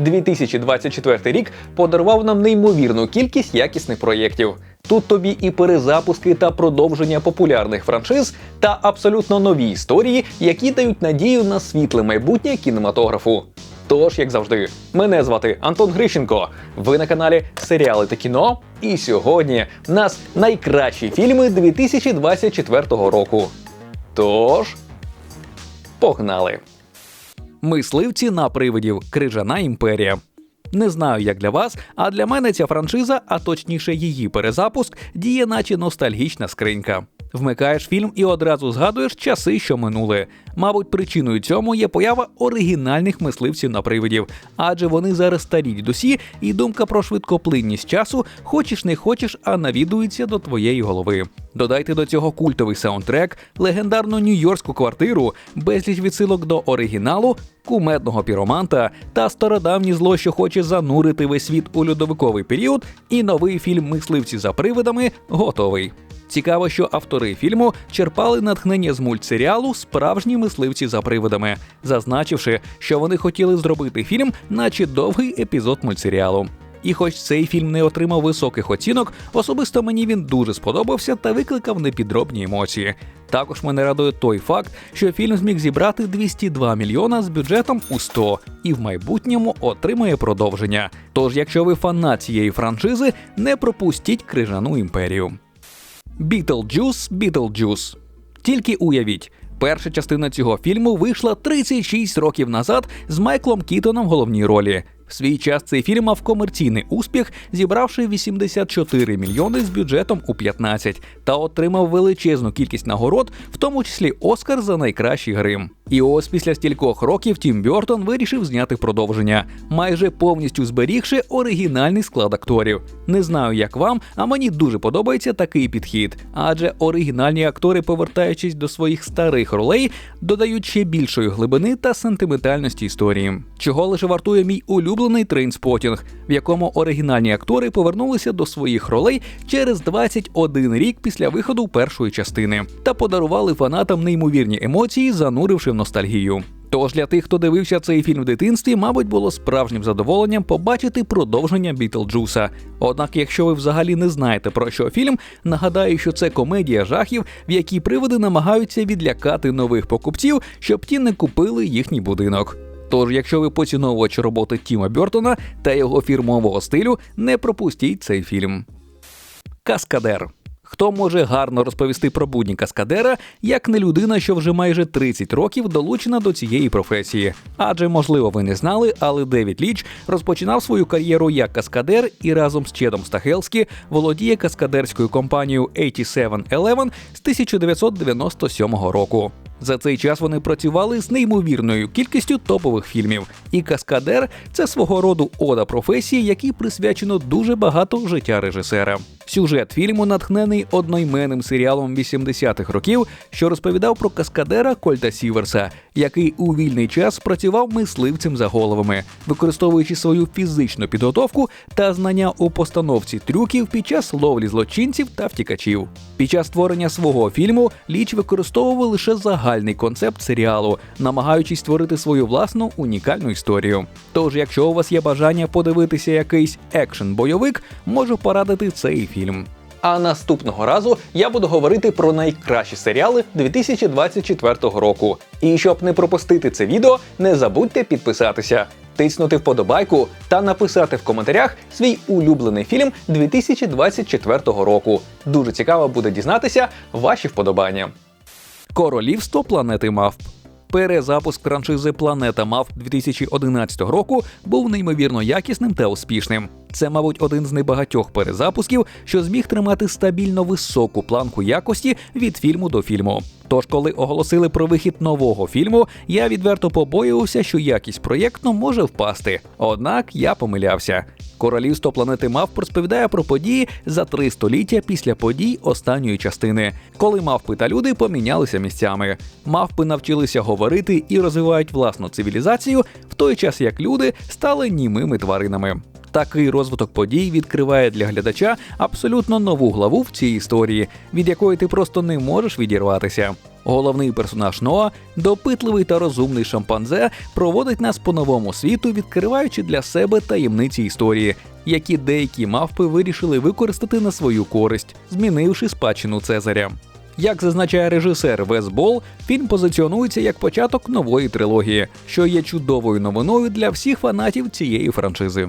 2024 рік подарував нам неймовірну кількість якісних проєктів. Тут тобі і перезапуски та продовження популярних франшиз, та абсолютно нові історії, які дають надію на світле майбутнє кінематографу. Тож, як завжди, мене звати Антон Грищенко. Ви на каналі Серіали та кіно. І сьогодні в нас найкращі фільми 2024 року. Тож, погнали! Мисливці на привидів Крижана імперія. Не знаю, як для вас, а для мене ця франшиза, а точніше її перезапуск, діє наче ностальгічна скринька. Вмикаєш фільм і одразу згадуєш часи, що минули. Мабуть, причиною цьому є поява оригінальних мисливців на привидів, адже вони зараз старі досі, і думка про швидкоплинність часу, хочеш не хочеш, а навідується до твоєї голови. Додайте до цього культовий саундтрек, легендарну нью-йоркську квартиру, безліч відсилок до оригіналу, кумедного піроманта та стародавнє зло, що хоче занурити весь світ у льодовиковий період, і новий фільм Мисливці за привидами готовий. Цікаво, що автори фільму черпали натхнення з мультсеріалу Справжні мисливці за привидами, зазначивши, що вони хотіли зробити фільм, наче довгий епізод мультсеріалу. І хоч цей фільм не отримав високих оцінок, особисто мені він дуже сподобався та викликав непідробні емоції. Також мене радує той факт, що фільм зміг зібрати 202 мільйона з бюджетом у 100 і в майбутньому отримає продовження. Тож, якщо ви фанат цієї франшизи, не пропустіть крижану імперію. Бітлджус, Бітлджус. Тільки уявіть, перша частина цього фільму вийшла 36 років назад з Майклом Кітоном в головній ролі. В свій час цей фільм мав комерційний успіх, зібравши 84 мільйони з бюджетом у 15, та отримав величезну кількість нагород, в тому числі Оскар за найкращий грим. І ось після стількох років Тім Бьортон вирішив зняти продовження, майже повністю зберігши оригінальний склад акторів. Не знаю, як вам, а мені дуже подобається такий підхід, адже оригінальні актори, повертаючись до своїх старих ролей, додають ще більшої глибини та сентиментальності історії, чого лише вартує мій улюблений трейнспотінг, в якому оригінальні актори повернулися до своїх ролей через 21 рік після виходу першої частини та подарували фанатам неймовірні емоції, зануривши в ностальгію. Тож для тих, хто дивився цей фільм в дитинстві, мабуть, було справжнім задоволенням побачити продовження Бітлджуса. Однак, якщо ви взагалі не знаєте про що фільм, нагадаю, що це комедія жахів, в якій приводи намагаються відлякати нових покупців, щоб ті не купили їхній будинок. Тож, якщо ви поціновувач роботи Тіма Бьортона та його фірмового стилю, не пропустіть цей фільм. Каскадер. Хто може гарно розповісти про будні каскадера, як не людина, що вже майже 30 років долучена до цієї професії? Адже, можливо, ви не знали, але Девід Ліч розпочинав свою кар'єру як каскадер і разом з Чедом Стахелські володіє каскадерською компанією 8711 з 1997 року. За цей час вони працювали з неймовірною кількістю топових фільмів. І Каскадер це свого роду ода професії, якій присвячено дуже багато життя режисера. Сюжет фільму натхнений одноіменним серіалом 80-х років, що розповідав про каскадера Кольта Сіверса, який у вільний час працював мисливцем за головами, використовуючи свою фізичну підготовку та знання у постановці трюків під час ловлі злочинців та втікачів. Під час створення свого фільму Ліч використовував лише загальний концепт серіалу, намагаючись створити свою власну унікальну історію. Тож, якщо у вас є бажання подивитися якийсь екшен-бойовик, можу порадити цей фільм. А наступного разу я буду говорити про найкращі серіали 2024 року. І щоб не пропустити це відео, не забудьте підписатися, тиснути вподобайку та написати в коментарях свій улюблений фільм 2024 року. Дуже цікаво буде дізнатися ваші вподобання. Королівство планети Мавп. Перезапуск франшизи Планета Мавп 2011 року був неймовірно якісним та успішним. Це, мабуть, один з небагатьох перезапусків, що зміг тримати стабільно високу планку якості від фільму до фільму. Тож, коли оголосили про вихід нового фільму, я відверто побоювався, що якість проєкту може впасти. Однак я помилявся. Королівство планети Мавп розповідає про події за три століття після подій останньої частини, коли мавпи та люди помінялися місцями. Мавпи навчилися говорити і розвивають власну цивілізацію, в той час як люди стали німими тваринами. Такий розвиток подій відкриває для глядача абсолютно нову главу в цій історії, від якої ти просто не можеш відірватися. Головний персонаж Ноа, допитливий та розумний шампанзе, проводить нас по новому світу, відкриваючи для себе таємниці історії, які деякі мавпи вирішили використати на свою користь, змінивши спадщину Цезаря. Як зазначає режисер Вес Бол, фільм позиціонується як початок нової трилогії, що є чудовою новиною для всіх фанатів цієї франшизи.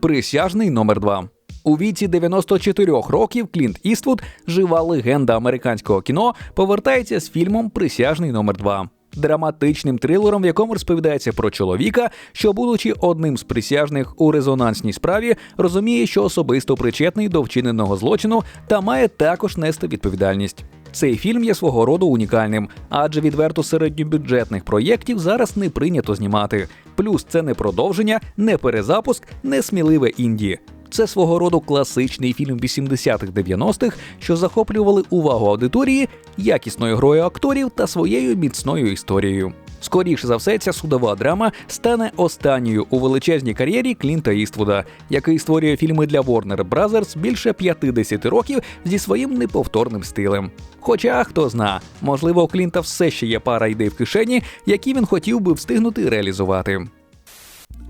Присяжний номер 2 у віці 94 років Клінт Іствуд, жива легенда американського кіно, повертається з фільмом Присяжний номер 2 драматичним трилером, в якому розповідається про чоловіка, що, будучи одним з присяжних у резонансній справі, розуміє, що особисто причетний до вчиненого злочину та має також нести відповідальність. Цей фільм є свого роду унікальним, адже відверто середньобюджетних проєктів зараз не прийнято знімати. Плюс це не продовження, не перезапуск, не сміливе інді. Це свого роду класичний фільм 80-х-90-х, що захоплювали увагу аудиторії якісною грою акторів та своєю міцною історією. Скоріше за все, ця судова драма стане останньою у величезній кар'єрі Клінта Іствуда, який створює фільми для Warner Brothers більше 50 років зі своїм неповторним стилем. Хоча хто зна, можливо, у Клінта все ще є пара ідей в кишені, які він хотів би встигнути реалізувати.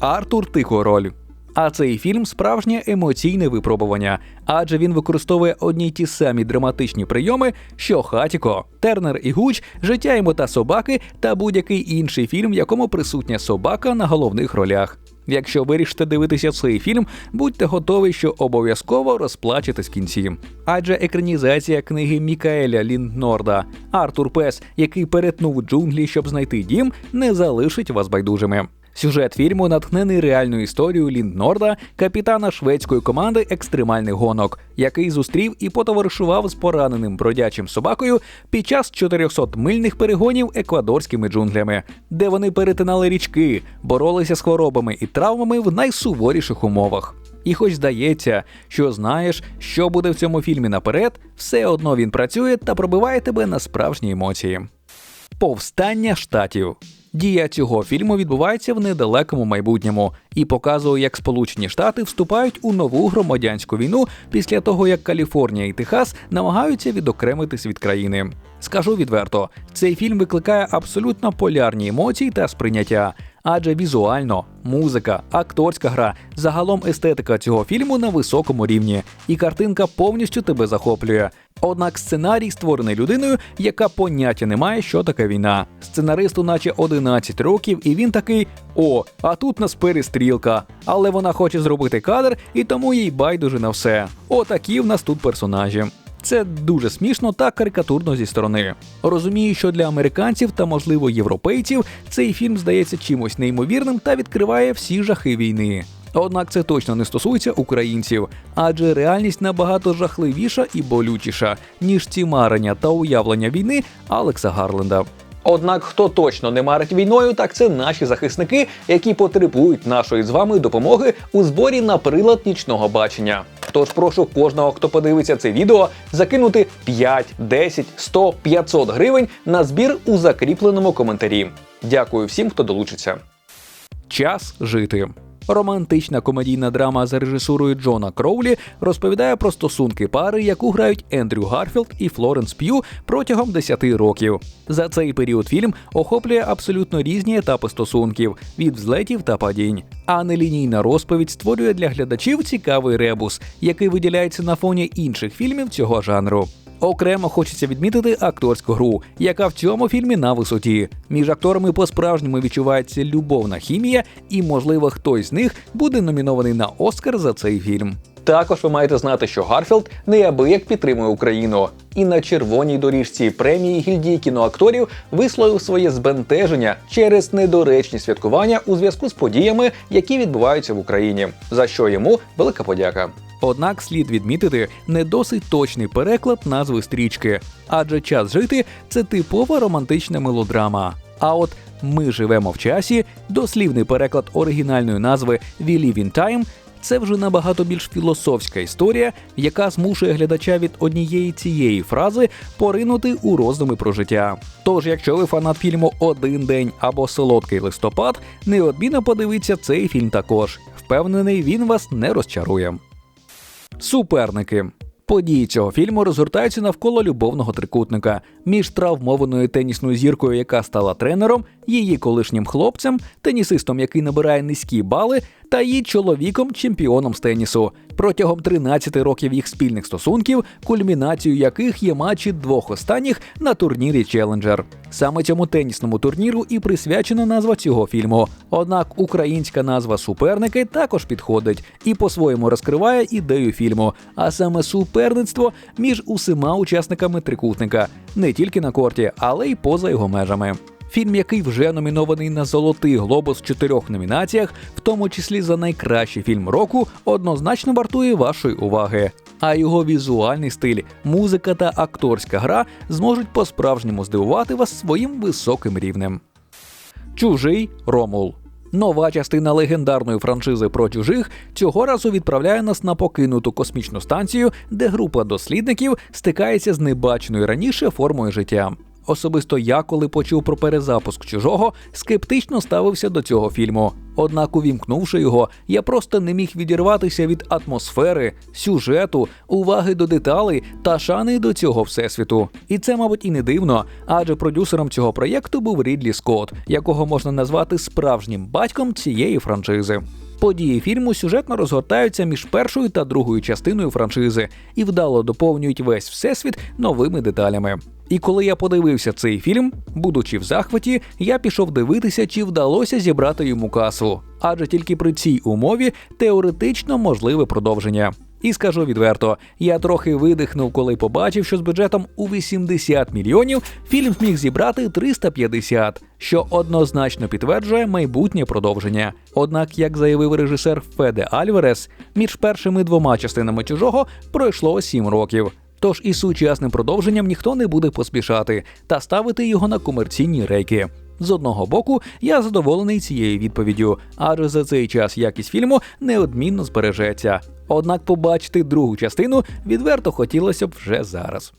Артур Тихороль а цей фільм справжнє емоційне випробування, адже він використовує одні й ті самі драматичні прийоми, що Хатіко, Тернер і Гуч, життя і мета собаки та будь-який інший фільм, в якому присутня собака на головних ролях. Якщо вирішите дивитися цей фільм, будьте готові, що обов'язково розплачетесь кінці. Адже екранізація книги Мікаеля Лінднорда Артур Пес, який перетнув джунглі, щоб знайти дім, не залишить вас байдужими. Сюжет фільму натхнений реальною історією Лінднорда, капітана шведської команди екстремальних гонок, який зустрів і потоваришував з пораненим бродячим собакою під час 400-мильних перегонів еквадорськими джунглями, де вони перетинали річки, боролися з хворобами і травмами в найсуворіших умовах. І, хоч здається, що знаєш, що буде в цьому фільмі наперед, все одно він працює та пробиває тебе на справжні емоції. Повстання штатів. Дія цього фільму відбувається в недалекому майбутньому і показує, як Сполучені Штати вступають у нову громадянську війну після того, як Каліфорнія і Техас намагаються відокремитись від країни. Скажу відверто, цей фільм викликає абсолютно полярні емоції та сприйняття. Адже візуально, музика, акторська гра, загалом естетика цього фільму на високому рівні, і картинка повністю тебе захоплює. Однак сценарій створений людиною, яка поняття не має, що таке війна. Сценаристу, наче 11 років, і він такий: о, а тут нас перестрілка. Але вона хоче зробити кадр, і тому їй байдуже на все. Отакі в нас тут персонажі. Це дуже смішно та карикатурно зі сторони. Розумію, що для американців та, можливо, європейців цей фільм здається чимось неймовірним та відкриває всі жахи війни. Однак це точно не стосується українців, адже реальність набагато жахливіша і болючіша, ніж ці марення та уявлення війни Алекса Гарленда. Однак, хто точно не марить війною, так це наші захисники, які потребують нашої з вами допомоги у зборі на прилад нічного бачення. Тож прошу кожного, хто подивиться це відео, закинути 5, 10, 100, 500 гривень на збір у закріпленому коментарі. Дякую всім, хто долучиться. Час жити. Романтична комедійна драма за режисурою Джона Кроулі розповідає про стосунки пари, яку грають Ендрю Гарфілд і Флоренс П'ю протягом 10 років. За цей період фільм охоплює абсолютно різні етапи стосунків від взлетів та падінь. А нелінійна розповідь створює для глядачів цікавий ребус, який виділяється на фоні інших фільмів цього жанру. Окремо хочеться відмітити акторську гру, яка в цьому фільмі на висоті. Між акторами по-справжньому відчувається любовна хімія, і, можливо, хтось з них буде номінований на Оскар за цей фільм. Також ви маєте знати, що Гарфілд неабияк підтримує Україну, і на червоній доріжці премії гільдії кіноакторів висловив своє збентеження через недоречні святкування у зв'язку з подіями, які відбуваються в Україні. За що йому велика подяка. Однак слід відмітити не досить точний переклад назви стрічки, адже час жити це типова романтична мелодрама. А от ми живемо в часі, дослівний переклад оригінальної назви «We live in time» це вже набагато більш філософська історія, яка змушує глядача від однієї цієї фрази поринути у роздуми про життя. Тож, якщо ви фанат фільму Один день або Солодкий листопад, неодмінно подивіться цей фільм також. Впевнений, він вас не розчарує. Суперники. Події цього фільму розгортаються навколо любовного трикутника між травмованою тенісною зіркою, яка стала тренером, її колишнім хлопцем, тенісистом, який набирає низькі бали, та її чоловіком, чемпіоном з тенісу. Протягом 13 років їх спільних стосунків, кульмінацією яких є матчі двох останніх на турнірі Челенджер. Саме цьому тенісному турніру і присвячена назва цього фільму. Однак українська назва суперники також підходить і по-своєму розкриває ідею фільму, а саме суперництво між усіма учасниками трикутника, не тільки на корті, але й поза його межами. Фільм, який вже номінований на Золотий глобус в чотирьох номінаціях, в тому числі за найкращий фільм року, однозначно вартує вашої уваги. А його візуальний стиль, музика та акторська гра зможуть по-справжньому здивувати вас своїм високим рівнем. Чужий Ромул. Нова частина легендарної франшизи про чужих цього разу відправляє нас на покинуту космічну станцію, де група дослідників стикається з небаченою раніше формою життя. Особисто я, коли почув про перезапуск чужого, скептично ставився до цього фільму. Однак, увімкнувши його, я просто не міг відірватися від атмосфери, сюжету, уваги до деталей та шани до цього всесвіту. І це, мабуть, і не дивно, адже продюсером цього проєкту був Рідлі Скотт, якого можна назвати справжнім батьком цієї франшизи. Події фільму сюжетно розгортаються між першою та другою частиною франшизи і вдало доповнюють весь всесвіт новими деталями. І коли я подивився цей фільм, будучи в захваті, я пішов дивитися, чи вдалося зібрати йому касу. Адже тільки при цій умові теоретично можливе продовження. І скажу відверто, я трохи видихнув, коли побачив, що з бюджетом у 80 мільйонів фільм зміг зібрати 350, що однозначно підтверджує майбутнє продовження. Однак, як заявив режисер Феде Альверес, між першими двома частинами чужого пройшло 7 років. Тож і сучасним продовженням ніхто не буде поспішати та ставити його на комерційні рейки. З одного боку, я задоволений цією відповіддю, адже за цей час якість фільму неодмінно збережеться. Однак побачити другу частину відверто хотілося б вже зараз.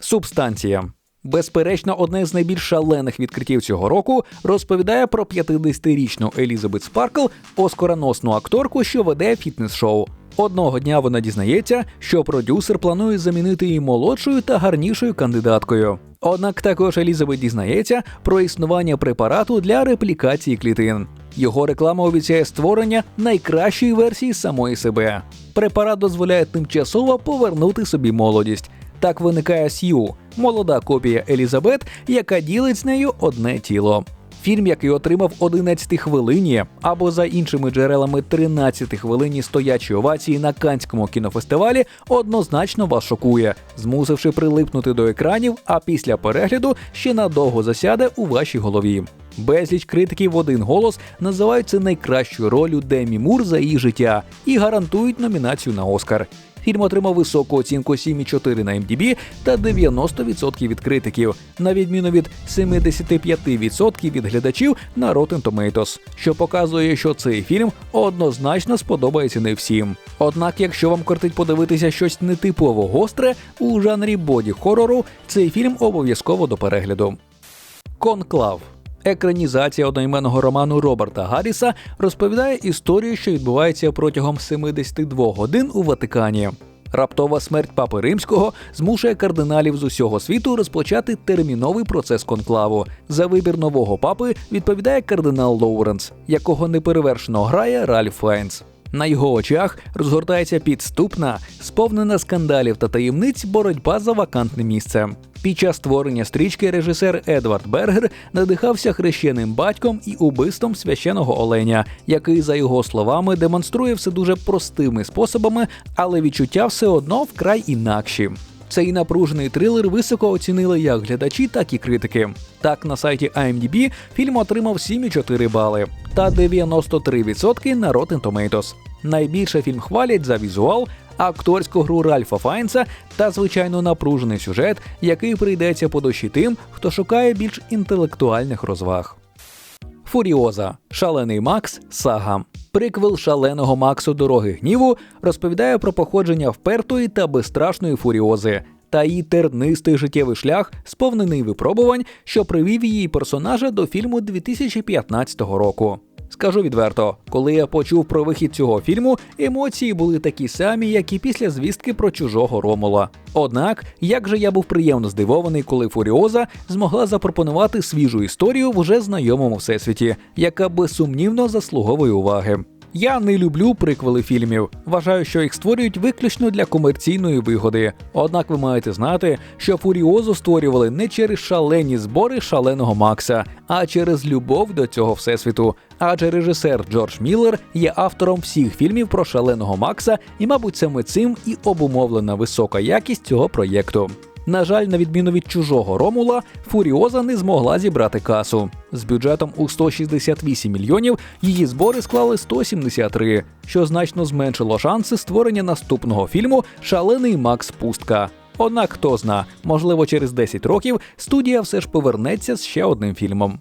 Субстанція. Безперечно, одне з найбільш шалених відкриттів цього року розповідає про 50-річну Елізабет Спаркл, оскароносну акторку, що веде фітнес-шоу. Одного дня вона дізнається, що продюсер планує замінити її молодшою та гарнішою кандидаткою. Однак також Елізабет дізнається про існування препарату для реплікації клітин. Його реклама обіцяє створення найкращої версії самої себе. Препарат дозволяє тимчасово повернути собі молодість. Так виникає Сью, молода копія Елізабет, яка ділить з нею одне тіло. Фільм, який отримав 11 хвилині, або за іншими джерелами 13 хвилині стоячої овації на Канському кінофестивалі, однозначно вас шокує, змусивши прилипнути до екранів, а після перегляду ще надовго засяде у вашій голові. Безліч критиків в один голос називають це найкращою ролью Демі Мур за її життя і гарантують номінацію на Оскар. Фільм отримав високу оцінку 7,4 на MDB та 90% від критиків, на відміну від 75% від глядачів на Rotten Tomatoes, що показує, що цей фільм однозначно сподобається не всім. Однак, якщо вам кортить подивитися щось нетипово гостре у жанрі боді хорору, цей фільм обов'язково до перегляду. Конклав Екранізація одноіменного роману Роберта Гарріса розповідає історію, що відбувається протягом 72 годин у Ватикані. Раптова смерть папи римського змушує кардиналів з усього світу розпочати терміновий процес конклаву. За вибір нового папи відповідає кардинал Лоуренс, якого неперевершено грає Ральф Файнс. На його очах розгортається підступна, сповнена скандалів та таємниць боротьба за вакантне місце. Під час створення стрічки режисер Едвард Бергер надихався хрещеним батьком і убивством священого оленя, який, за його словами, демонструє все дуже простими способами, але відчуття все одно вкрай інакші. Цей напружений трилер високо оцінили як глядачі, так і критики. Так, на сайті IMDb фільм отримав 7,4 бали та 93% на Rotten Tomatoes. Найбільше фільм хвалять за візуал, акторську гру Ральфа Файнса та звичайно напружений сюжет, який прийдеться по душі тим, хто шукає більш інтелектуальних розваг. Фуріоза Шалений Макс Сага. Приквел шаленого Максу Дороги гніву розповідає про походження впертої та безстрашної фуріози та її тернистий життєвий шлях, сповнений випробувань, що привів її персонажа до фільму 2015 року. Скажу відверто, коли я почув про вихід цього фільму, емоції були такі самі, як і після звістки про чужого Ромула. Однак, як же я був приємно здивований, коли Фуріоза змогла запропонувати свіжу історію в уже знайомому всесвіті, яка безсумнівно заслуговує уваги. Я не люблю приквели фільмів. Вважаю, що їх створюють виключно для комерційної вигоди. Однак ви маєте знати, що Фуріозу створювали не через шалені збори шаленого Макса, а через любов до цього всесвіту. Адже режисер Джордж Міллер є автором всіх фільмів про шаленого Макса, і, мабуть, саме цим і обумовлена висока якість цього проєкту. На жаль, на відміну від чужого Ромула, Фуріоза не змогла зібрати касу. З бюджетом у 168 мільйонів її збори склали 173, що значно зменшило шанси створення наступного фільму Шалений Макс Пустка. Однак хто зна, можливо, через 10 років студія все ж повернеться з ще одним фільмом.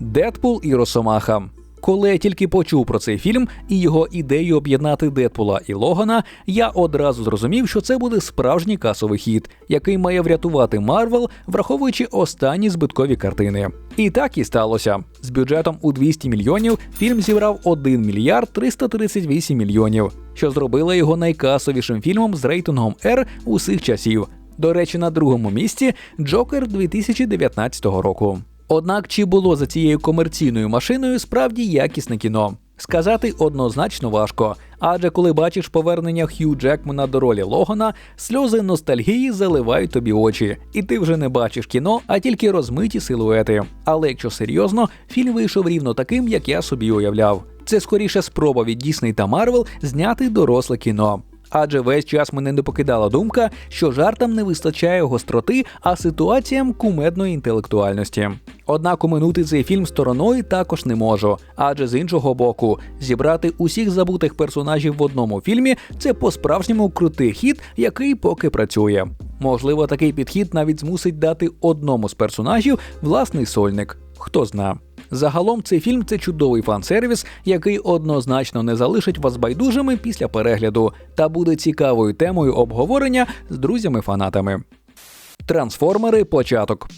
Дедпул і Росомаха. Коли я тільки почув про цей фільм і його ідею об'єднати Дедпула і Логана, я одразу зрозумів, що це буде справжній касовий хід, який має врятувати Марвел, враховуючи останні збиткові картини. І так і сталося. З бюджетом у 200 мільйонів фільм зібрав 1 мільярд 338 мільйонів, що зробило його найкасовішим фільмом з рейтингом R усіх часів. До речі, на другому місці Джокер 2019 року. Однак чи було за цією комерційною машиною справді якісне кіно? Сказати однозначно важко, адже коли бачиш повернення Хью Джекмана до ролі Логана, сльози ностальгії заливають тобі очі, і ти вже не бачиш кіно, а тільки розмиті силуети. Але якщо серйозно, фільм вийшов рівно таким, як я собі уявляв. Це скоріше спроба від Дісней та Марвел зняти доросле кіно. Адже весь час мене не покидала думка, що жартам не вистачає гостроти, а ситуаціям кумедної інтелектуальності. Однак оминути цей фільм стороною також не можу, адже з іншого боку, зібрати усіх забутих персонажів в одному фільмі це по-справжньому крутий хід, який поки працює. Можливо, такий підхід навіть змусить дати одному з персонажів власний сольник. Хто зна. Загалом цей фільм це чудовий фан-сервіс, який однозначно не залишить вас байдужими після перегляду та буде цікавою темою обговорення з друзями-фанатами. Трансформери початок.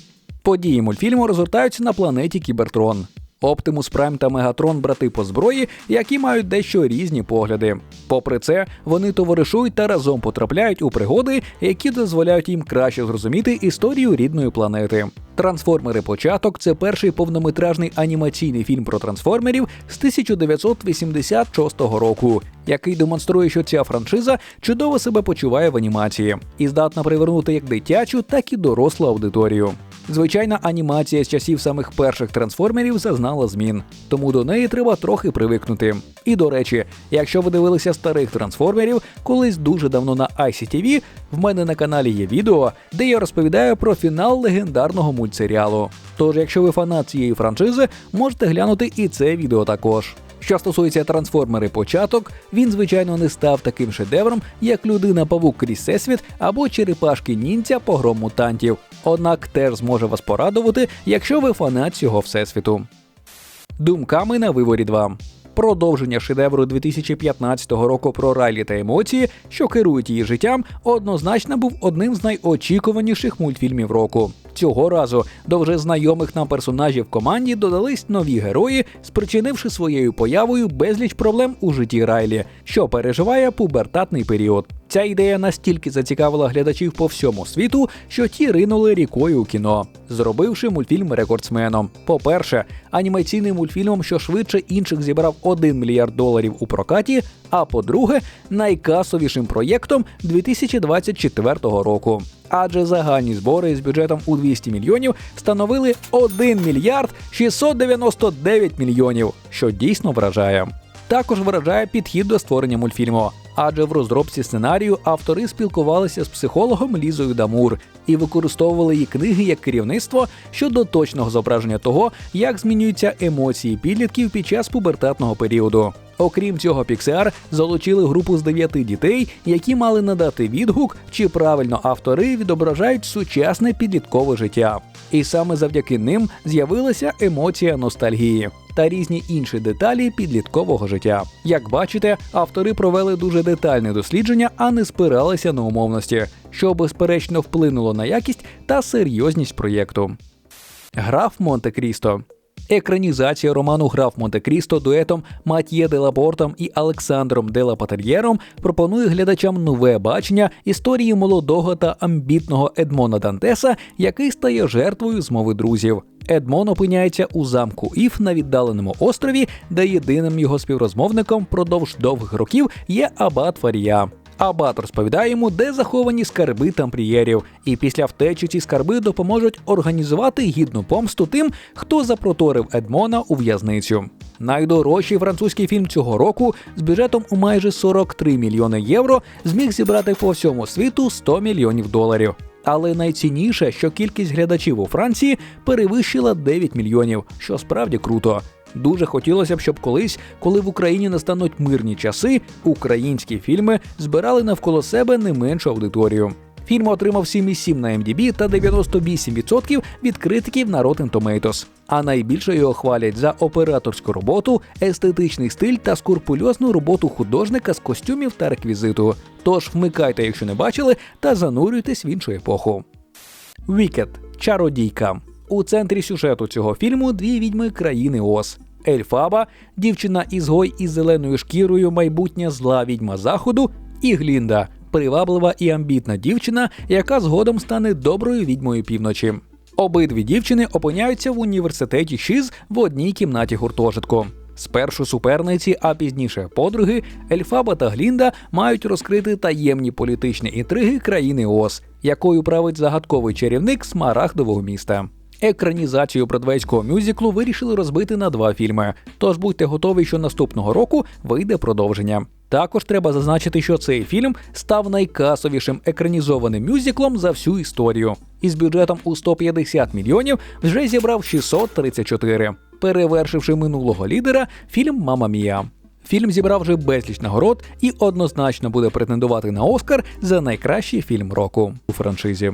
Події мультфільму розгортаються на планеті Кібертрон. Оптимус Прайм та Мегатрон брати по зброї, які мають дещо різні погляди. Попри це, вони товаришують та разом потрапляють у пригоди, які дозволяють їм краще зрозуміти історію рідної планети. Трансформери початок це перший повнометражний анімаційний фільм про трансформерів з 1986 року, який демонструє, що ця франшиза чудово себе почуває в анімації і здатна привернути як дитячу, так і дорослу аудиторію. Звичайна анімація з часів самих перших трансформерів зазнала змін, тому до неї треба трохи привикнути. І до речі, якщо ви дивилися старих трансформерів, колись дуже давно на ICTV, в мене на каналі є відео, де я розповідаю про фінал легендарного мультсеріалу. Тож, якщо ви фанат цієї франшизи, можете глянути і це відео також. Що стосується трансформери початок, він, звичайно, не став таким шедевром, як людина павук крізь всесвіт або черепашки ніндзя погром мутантів. Однак теж зможе вас порадувати, якщо ви фанат цього всесвіту. Думками на виворі 2 Продовження шедевру 2015 року про Райлі та емоції, що керують її життям, однозначно був одним з найочікуваніших мультфільмів року. Цього разу до вже знайомих нам персонажів команді додались нові герої, спричинивши своєю появою безліч проблем у житті Райлі, що переживає пубертатний період. Ця ідея настільки зацікавила глядачів по всьому світу, що ті ринули рікою у кіно, зробивши мультфільм рекордсменом. По-перше, анімаційним мультфільмом, що швидше інших зібрав 1 мільярд доларів у прокаті. А по-друге, найкасовішим проєктом 2024 року. Адже загальні збори з бюджетом у 200 мільйонів становили 1 мільярд 699 мільйонів, що дійсно вражає. Також вражає підхід до створення мультфільму адже в розробці сценарію автори спілкувалися з психологом Лізою Дамур і використовували її книги як керівництво щодо точного зображення того, як змінюються емоції підлітків під час пубертатного періоду. Окрім цього, Pixar залучили групу з дев'яти дітей, які мали надати відгук, чи правильно автори відображають сучасне підліткове життя. І саме завдяки ним з'явилася емоція ностальгії та різні інші деталі підліткового життя. Як бачите, автори провели дуже детальне дослідження, а не спиралися на умовності, що безперечно вплинуло на якість та серйозність проєкту. Граф Монте Крісто Екранізація роману Граф Монте-Крісто дуетом Матьє де Лапортом і Олександром де Лапатер'єром пропонує глядачам нове бачення історії молодого та амбітного Едмона Дантеса, який стає жертвою змови друзів. Едмон опиняється у замку Іф на віддаленому острові, де єдиним його співрозмовником продовж довгих років є Абат Фарія. Абат розповідає йому, де заховані скарби тамплієрів, і після втечі ці скарби допоможуть організувати гідну помсту тим, хто запроторив Едмона у в'язницю. Найдорожчий французький фільм цього року з бюджетом у майже 43 мільйони євро зміг зібрати по всьому світу 100 мільйонів доларів. Але найцінніше, що кількість глядачів у Франції перевищила 9 мільйонів, що справді круто. Дуже хотілося б, щоб колись, коли в Україні настануть мирні часи, українські фільми збирали навколо себе не меншу аудиторію. Фільм отримав 7,7 на MDB та 98% від критиків на Rotten Tomatoes. А найбільше його хвалять за операторську роботу, естетичний стиль та скурпульозну роботу художника з костюмів та реквізиту. Тож вмикайте, якщо не бачили, та занурюйтесь в іншу епоху. Вікет чародійка. У центрі сюжету цього фільму дві відьми країни Оз. Ельфаба, дівчина ізгой із зеленою шкірою, майбутня зла відьма заходу, і Глінда, приваблива і амбітна дівчина, яка згодом стане доброю відьмою півночі. Обидві дівчини опиняються в університеті Шіз в одній кімнаті гуртожитку. Спершу суперниці, а пізніше подруги, Ельфаба та Глінда мають розкрити таємні політичні інтриги країни Оз, якою править загадковий чарівник смарагдового міста. Екранізацію бродвейського мюзиклу вирішили розбити на два фільми. Тож будьте готові, що наступного року вийде продовження. Також треба зазначити, що цей фільм став найкасовішим екранізованим мюзиклом за всю історію. Із бюджетом у 150 мільйонів вже зібрав 634, перевершивши минулого лідера фільм Мама Мія. Фільм зібрав вже безліч нагород і однозначно буде претендувати на Оскар за найкращий фільм року у франшизі.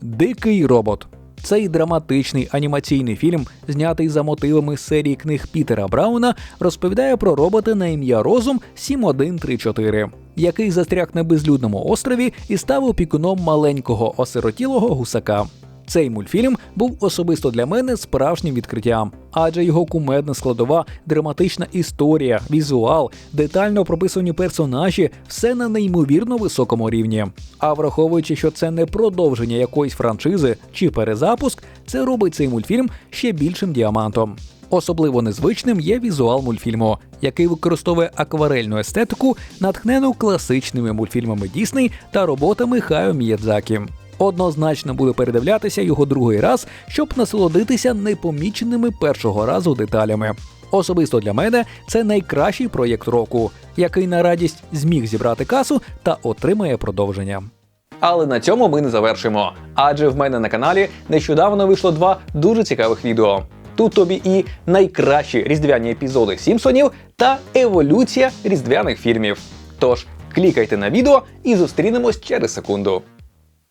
Дикий робот. Цей драматичний анімаційний фільм, знятий за мотивами серії книг Пітера Брауна, розповідає про робота на ім'я Розум 7134, який застряг на безлюдному острові і став опікуном маленького осиротілого гусака. Цей мультфільм був особисто для мене справжнім відкриттям, адже його кумедна складова, драматична історія, візуал, детально прописані персонажі все на неймовірно високому рівні. А враховуючи, що це не продовження якоїсь франшизи чи перезапуск, це робить цей мультфільм ще більшим діамантом. Особливо незвичним є візуал мультфільму, який використовує акварельну естетику, натхнену класичними мультфільмами Дісней та роботами Хайо Міядзакі однозначно буде передивлятися його другий раз, щоб насолодитися непоміченими першого разу деталями. Особисто для мене це найкращий проєкт року, який на радість зміг зібрати касу та отримає продовження. Але на цьому ми не завершимо. Адже в мене на каналі нещодавно вийшло два дуже цікавих відео. Тут тобі і найкращі різдвяні епізоди Сімпсонів та еволюція різдвяних фільмів. Тож клікайте на відео і зустрінемось через секунду.